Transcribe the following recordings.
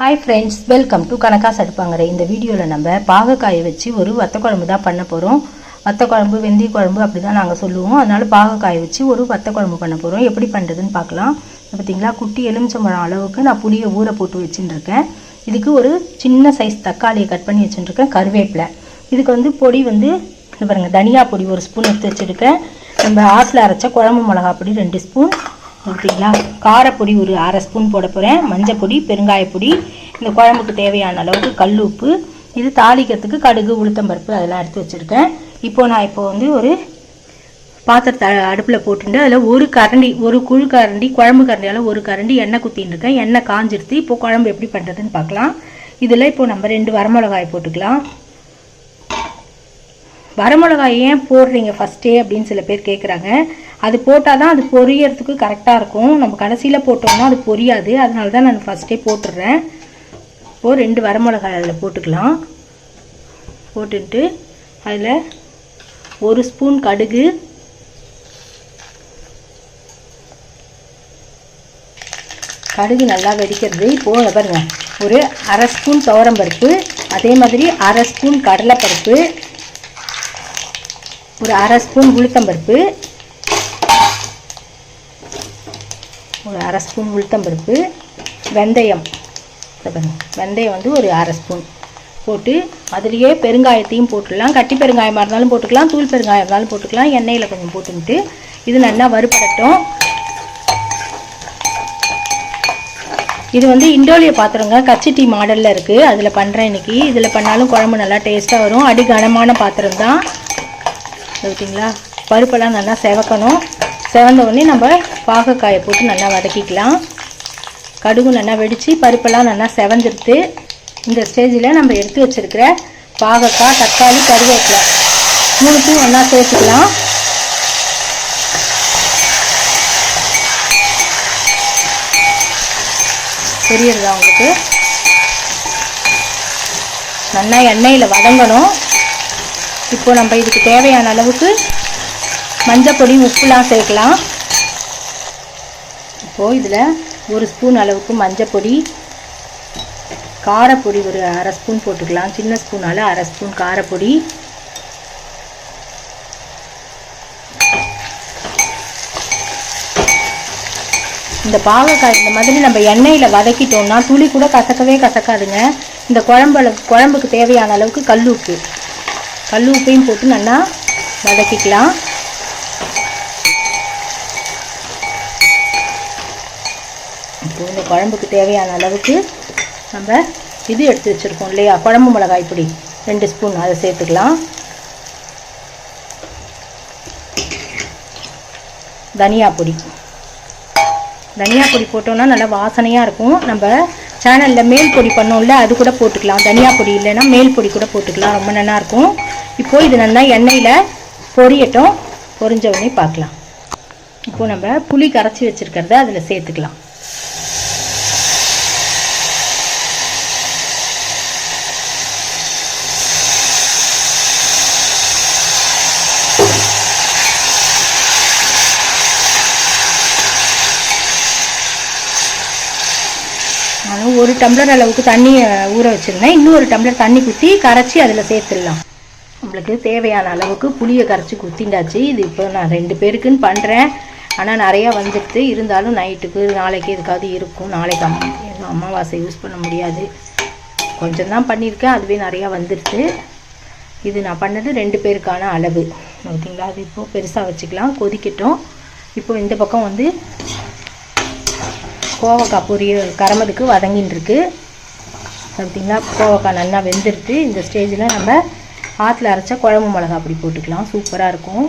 Hi friends welcome to கணக்கா சடுப்பாங்கரை இந்த வீடியோவில் நம்ம பாகக்காயை வச்சு ஒரு வத்த குழம்பு தான் பண்ண போகிறோம் வத்த குழம்பு வெந்தய குழம்பு அப்படி தான் நாங்கள் சொல்லுவோம். அதனால பாகக்காயை வச்சு ஒரு வத்த குழம்பு பண்ண போகிறோம் எப்படி பண்ணுறதுன்னு பார்க்கலாம். பார்த்தீங்களா குட்டி எலுமிச்சம்பழம் அளவுக்கு நான் புளியை ஊற போட்டு வச்சுட்டு இதுக்கு ஒரு சின்ன சைஸ் தக்காளியை கட் பண்ணி வச்சுட்டுருக்கேன் கருவேப்பிலை. இதுக்கு வந்து பொடி வந்து பாருங்கள் தனியா பொடி ஒரு ஸ்பூன் எடுத்து வச்சுருக்கேன். நம்ம ஆற்றுல அரைச்ச குழம்பு மிளகா பொடி ரெண்டு ஸ்பூன் ஓகேங்களா? காரப்பொடி ஒரு அரை ஸ்பூன் போட போகிறேன் மஞ்சள் பொடி பெருங்காயப்பொடி இந்த குழம்புக்கு தேவையான அளவுக்கு கல் உப்பு இது தாளிக்கிறதுக்கு கடுகு உளுத்தம்பருப்பு அதெல்லாம் எடுத்து வச்சுருக்கேன். இப்போது நான் இப்போ வந்து ஒரு பாத்திரத்தை அடுப்பில் போட்டுட்டு அதில் ஒரு கரண்டி ஒரு குழு கரண்டி குழம்பு கரண்டியால் ஒரு கரண்டி எண்ணெய் குத்தின்னு இருக்கேன். எண்ணெய் காஞ்சிருத்து இப்போ குழம்பு எப்படி பண்ணுறதுன்னு பார்க்கலாம். இதில் இப்போ நம்ம ரெண்டு வரமிளகாய் போட்டுக்கலாம். வரமிளகாய் ஏன் போடுறீங்க ஃபஸ்ட்டே அப்படின்னு சில பேர் கேட்குறாங்க அது போட்டால் தான் அது பொரியறதுக்கு கரெக்டாக இருக்கும். நம்ம கடைசியில் போட்டோம்னா அது பொரியாது. அதனால தான் நான் ஃபஸ்ட்டே போட்டுடுறேன். இப்போது ரெண்டு வரமிளகாய் அதில் போட்டுக்கலாம். போட்டுட்டு அதில் ஒரு ஸ்பூன் கடுகு. கடுகு நல்லா வெடிக்கிறது. இப்போது பாருங்க. ஒரு அரை ஸ்பூன் துவரம்பருப்பு. அதே மாதிரி அரை ஸ்பூன் கடலைப்பருப்பு. ஒரு அரை ஸ்பூன் உளுத்தம்பருப்பு. ஒரு அரை ஸ்பூன் உளுத்தம்பருப்பு. வெந்தயம். வெந்தயம் வந்து ஒரு அரை ஸ்பூன் போட்டு அதுலேயே பெருங்காயத்தையும் போட்டுடலாம் கட்டி பெருங்காயமாக இருந்தாலும் போட்டுக்கலாம். தூள் பெருங்காயம் இருந்தாலும் போட்டுக்கலாம். எண்ணெயில் கொஞ்சம் போட்டுக்கிட்டு இது நல்லா வறுபடட்டும். இது வந்து இண்டோலிய பாத்திரங்க. கச்சிட்டி மாடலில் இருக்குது அதில் பண்ணுறேன் இன்னைக்கு. இதில் பண்ணாலும் குழம்பு நல்லா டேஸ்ட்டாக வரும். அடி கனமான பாத்திரம் தான் ஓகேங்களா? பருப்பெல்லாம் நல்லா செவக்கணும். செவந்த உடனே நம்ம பாகக்காயை போட்டு நல்லா வதக்கிக்கலாம். கடுகு நல்லா வெடித்து பருப்பெல்லாம் நல்லா செவந்துடுத்து இந்த ஸ்டேஜில் நம்ம எடுத்து வச்சிருக்கிற பாகக்காய் தக்காளி கருவேப்பிலை மூணுத்தையும் ஒன்றா சேர்த்துக்கலாம். தெரியுறதா உங்களுக்கு? நல்லா எண்ணெயில் வதங்கணும். இப்போ நம்ம இதுக்கு தேவையான அளவுக்கு மஞ்சப்பொடி உப்புலாம் சேர்க்கலாம். இப்போது இதில் ஒரு ஸ்பூன் அளவுக்கு மஞ்சப்பொடி காரப்பொடி ஒரு அரை ஸ்பூன் போட்டுக்கலாம். சின்ன ஸ்பூனால் அரை ஸ்பூன் காரப்பொடி. இந்த பாகக்காய் இந்த மாதிரி நம்ம எண்ணெயில் வதக்கிட்டோம்னா துளி கூட கசக்கவே கசக்காதுங்க. இந்த குழம்பு குழம்புக்கு தேவையான அளவுக்கு கல் உப்பு. கல் உப்பையும் போட்டு நல்லா வதக்கிக்கலாம். இப்போ இந்த குழம்புக்கு தேவையான அளவுக்கு நம்ம இது எடுத்து வச்சுருக்கோம் இல்லையா? குழம்பு மிளகாய் பொடி. ரெண்டு ஸ்பூன் அதை சேர்த்துக்கலாம். தனியா பொடி. தனியா பொடி போட்டோம்னா நல்லா வாசனையாக இருக்கும். நம்ம சேனலில் மேல் பொடி பண்ணோம்ல அது கூட போட்டுக்கலாம். தனியா பொடி இல்லைன்னா மேல் பொடி கூட போட்டுக்கலாம். ரொம்ப நல்லா இருக்கும். இப்போது இது நல்லா எண்ணெயில் பொரியட்டும். பொரிஞ்ச உடனே பார்க்கலாம். இப்போது நம்ம புளி கரைச்சி வச்சுருக்கிறத அதில் சேர்த்துக்கலாம். ஒரு டம்ளர் அளவுக்கு தண்ணி ஊற வச்சுருந்தேன். இன்னும் ஒரு டம்ளர் தண்ணி ஊற்றி கரைச்சி அதில் சேர்த்துடலாம். நம்மளுக்கு தேவையான அளவுக்கு புளியை கரைச்சி குத்திண்டாச்சு. இது இப்போ நான் ரெண்டு பேருக்குன்னு பண்ணுறேன் ஆனால் நிறையா வந்துடுது இருந்தாலும் நைட்டுக்கு நாளைக்கு எதுக்காவது இருக்கும். நாளைக்கு அம்மா எதுவும் அமாவாசை யூஸ் பண்ண முடியாது. கொஞ்சம் தான் பண்ணியிருக்கேன். அதுவே நிறையா வந்துடுது இது நான் பண்ணது ரெண்டு பேருக்கான அளவு. ஓகேங்களா? அது இப்போது பெருசாக வச்சுக்கலாம். கொதிக்கட்டும். இப்போ இந்த பக்கம் வந்து கோவக்காய் பொரியல் கரமதுக்கு வதங்கின்னு இருக்குது ஓகேங்களா? கோவக்காய் நல்லா வெந்துருது இந்த ஸ்டேஜில் நம்ம ஆற்றுல அரைச்ச குழம்பு மிளகா அப்படி போட்டுக்கலாம். சூப்பராக இருக்கும்.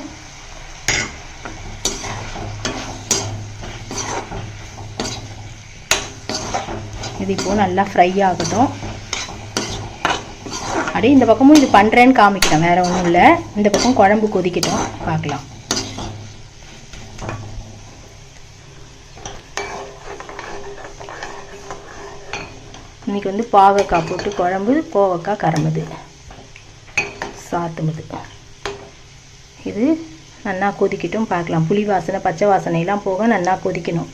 இது இப்போ நல்லா ஃப்ரை ஆகட்டும். அப்படியே இந்த பக்கமும் இது பண்ணுறேன்னு காமிக்கிறேன். வேறு ஒன்றும் இல்லை. இந்த பக்கம் குழம்பு கொதிக்கட்டும். பார்க்கலாம். இன்னைக்கு வந்து பாகக்காய் போட்டு குழம்பு கோவக்காய் கரம்புது சாத்துமுது இது நல்லா கொதிக்கட்டும் பார்க்கலாம். புளி வாசனை பச்சை வாசனையெல்லாம் போக நல்லா கொதிக்கணும்.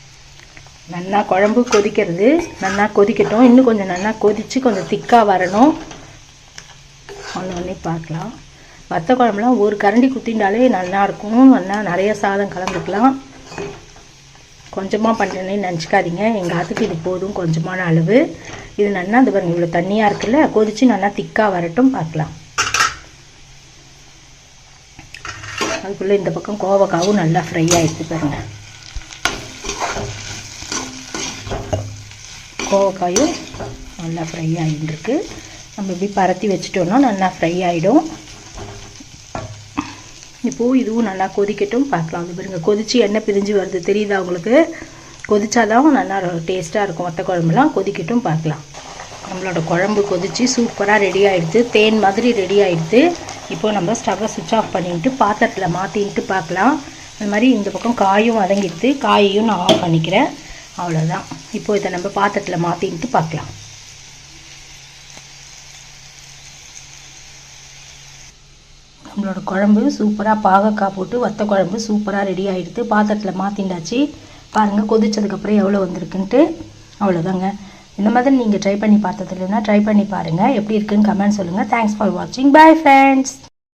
நல்லா குழம்பு கொதிக்கிறது நல்லா கொதிக்கட்டும். இன்னும் கொஞ்சம் நல்லா கொதித்து கொஞ்சம் திக்காக வரணும். ஒன்று ஒன்றே பார்க்கலாம். வத்த குழம்புலாம் ஒரு கரண்டி குத்திண்டாலே நல்லாயிருக்கும் நல்லா நிறைய சாதம் கலந்துக்கலாம். கொஞ்சமாக பண்ணுறேன்னு நினச்சிக்காதீங்க. எங்கள் ஆத்துக்கு இது போதும் கொஞ்சமான அளவு. இது நல்லா இது பாருங்கள் இவ்வளோ தண்ணியாக இருக்குல்ல கொதித்து நல்லா திக்காக வரட்டும் பார்க்கலாம். அதுக்குள்ளே இந்த பக்கம் கோவக்காவும் நல்லா ஃப்ரை ஆகிடுச்சு பாருங்க. கோவக்காயும் நல்லா ஃப்ரை ஆகிட்டுருக்கு நம்ம இப்படி பரத்தி வச்சுட்டோம்னா நல்லா ஃப்ரை ஆகிடும் இப்போது இதுவும் நல்லா கொதிக்கட்டும். பார்க்கலாம். அது பாருங்க கொதித்து எண்ணெய் பிரிஞ்சு வருது. தெரியுதா உங்களுக்கு? கொதிச்சாதான் நல்லா டேஸ்ட்டாக இருக்கும். வத்த குழம்புலாம் கொதிக்கட்டும் பார்க்கலாம். நம்மளோட குழம்பு கொதிச்சு சூப்பராக ரெடி ஆகிடுது தேன் மாதிரி ரெடி ஆகிடுது இப்போ நம்ம ஸ்டவ்வை சுவிட்ச் ஆஃப் பண்ணிட்டு பாத்திரத்தில் மாற்றின்ட்டு பார்க்கலாம். அது மாதிரி இந்த பக்கம் காயும் வதங்கிடுது காயையும் நான் ஆஃப் பண்ணிக்கிறேன். அவ்வளோதான் இப்போ இதை நம்ம பாத்திரத்தில் மாற்றின்ட்டு பார்க்கலாம். நம்மளோட குழம்பு சூப்பராக பாகக்காய் போட்டு வத்த குழம்பு சூப்பராக ரெடி ஆகிடுது பாத்திரத்தில் மாற்றிண்டாச்சு பாருங்கள் கொதிச்சதுக்கப்புறம் எவ்வளோ வந்திருக்குன்ட்டு. அவ்வளோதாங்க இந்த மாதிரி நீங்கள் ட்ரை பண்ணி பார்த்தது இல்லைன்னா ட்ரை பண்ணி பாருங்கள் எப்படி இருக்குன்னு கமெண்ட் சொல்லுங்கள் தேங்க்ஸ் ஃபார் வாட்சிங் பை ஃப்ரெண்ட்ஸ்